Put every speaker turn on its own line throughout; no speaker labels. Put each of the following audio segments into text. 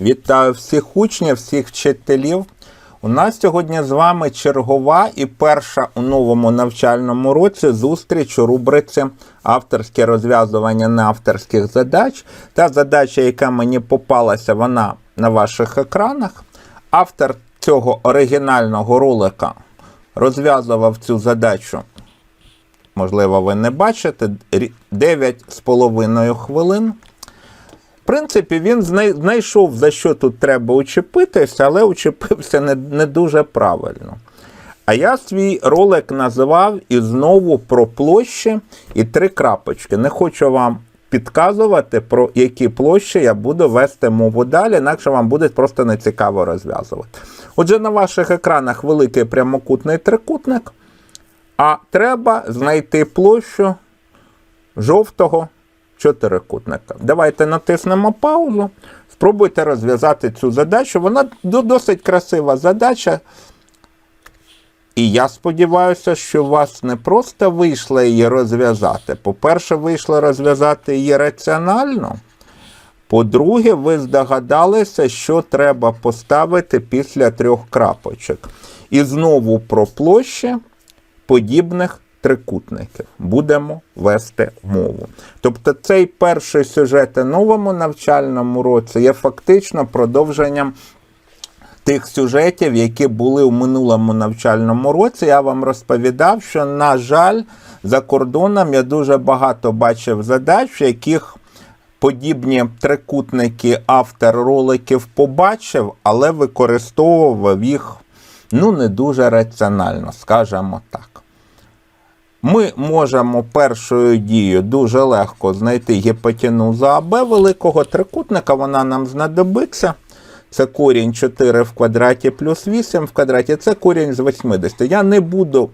Вітаю всіх учнів, всіх вчителів. У нас сьогодні з вами чергова і перша у новому навчальному році зустріч у рубриці авторське розв'язування неавторських задач. Та задача, яка мені попалася, вона на ваших екранах. Автор цього оригінального ролика розв'язував цю задачу. Можливо, ви не бачите 9,5 хвилин. Принципі, він знайшов, за що тут треба учепитися, але учепився не, не дуже правильно. А я свій ролик називав і знову про площі і три крапочки. Не хочу вам підказувати, про які площі я буду вести мову далі, інакше вам буде просто нецікаво розв'язувати. Отже, на ваших екранах великий прямокутний трикутник, а треба знайти площу жовтого чотирикутника. Давайте натиснемо паузу. Спробуйте розв'язати цю задачу. Вона досить красива задача. І я сподіваюся, що у вас не просто вийшло її розв'язати. По-перше, вийшло розв'язати її раціонально. По-друге, ви здогадалися, що треба поставити після трьох крапочок. І знову про площі подібних трикутників будемо вести мову. Тобто цей перший сюжет у новому навчальному році є фактично продовженням тих сюжетів, які були у минулому навчальному році. Я вам розповідав, що, на жаль, за кордоном я дуже багато бачив задач, в яких подібні трикутники автор роликів побачив, але використовував їх ну, не дуже раціонально, скажімо так. Ми можемо першою дією дуже легко знайти гіпотенузу АБ великого трикутника, вона нам знадобиться. Це корінь 4 в квадраті плюс 8 в квадраті, це корінь з 80. Я не буду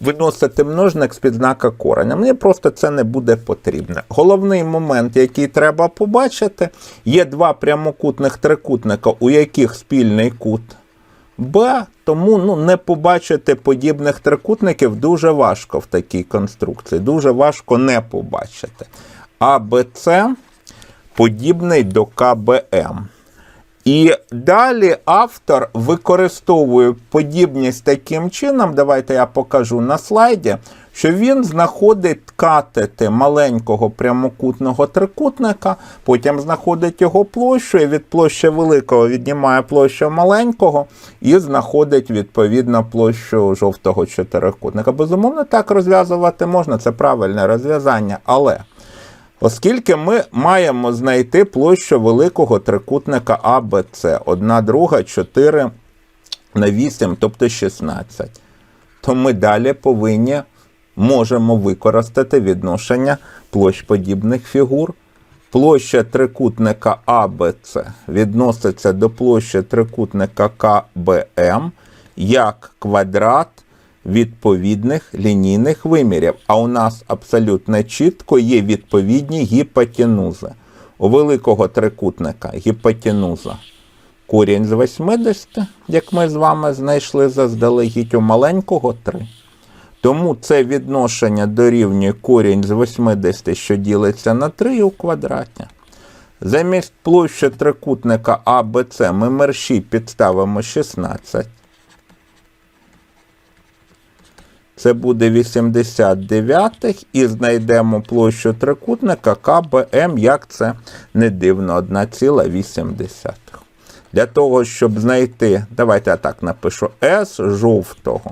виносити множник з під знака кореня. Мені просто це не буде потрібно. Головний момент, який треба побачити, є два прямокутних трикутника, у яких спільний кут Б, тому ну, не побачити подібних трикутників дуже важко в такій конструкції. Дуже важко не побачити. А БЦ подібний до КБМ. І далі автор використовує подібність таким чином, давайте я покажу на слайді, що він знаходить катети маленького прямокутного трикутника, потім знаходить його площу, і від площі великого віднімає площу маленького і знаходить відповідно площу жовтого чотирикутника. Безумовно, так розв'язувати можна, це правильне розв'язання, але. Оскільки ми маємо знайти площу великого трикутника АБЦ, 1, друга, 4 на 8, тобто 16, то ми далі повинні можемо використати відношення площ подібних фігур. Площа трикутника АБЦ відноситься до площі трикутника КБМ як квадрат відповідних лінійних вимірів. А у нас абсолютно чітко є відповідні гіпотенузи. У великого трикутника гіпотенуза корінь з 80, як ми з вами знайшли заздалегідь у маленького 3. Тому це відношення дорівнює корінь з 80, що ділиться на 3 у квадраті. Замість площі трикутника АБЦ ми мерші підставимо 16. Це буде 89 і знайдемо площу трикутника КБМ, як це не дивно, 1,8. Для того, щоб знайти, давайте я так напишу, S жовтого.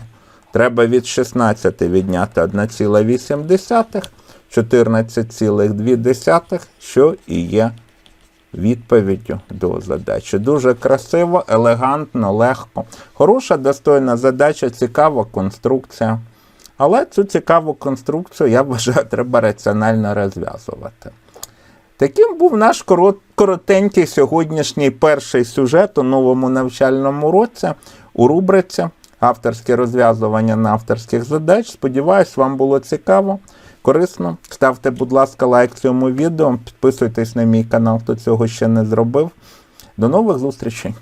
Треба від 16 відняти 1,8, 14,2, що і є відповіддю до задачі. Дуже красиво, елегантно, легко. Хороша, достойна задача, цікава конструкція. Але цю цікаву конструкцію, я вважаю, треба раціонально розв'язувати. Таким був наш коротенький сьогоднішній перший сюжет у новому навчальному році у рубриці Авторське розв'язування на авторських задач. Сподіваюсь, вам було цікаво, корисно. Ставте, будь ласка, лайк цьому відео, підписуйтесь на мій канал, хто цього ще не зробив. До нових зустрічей!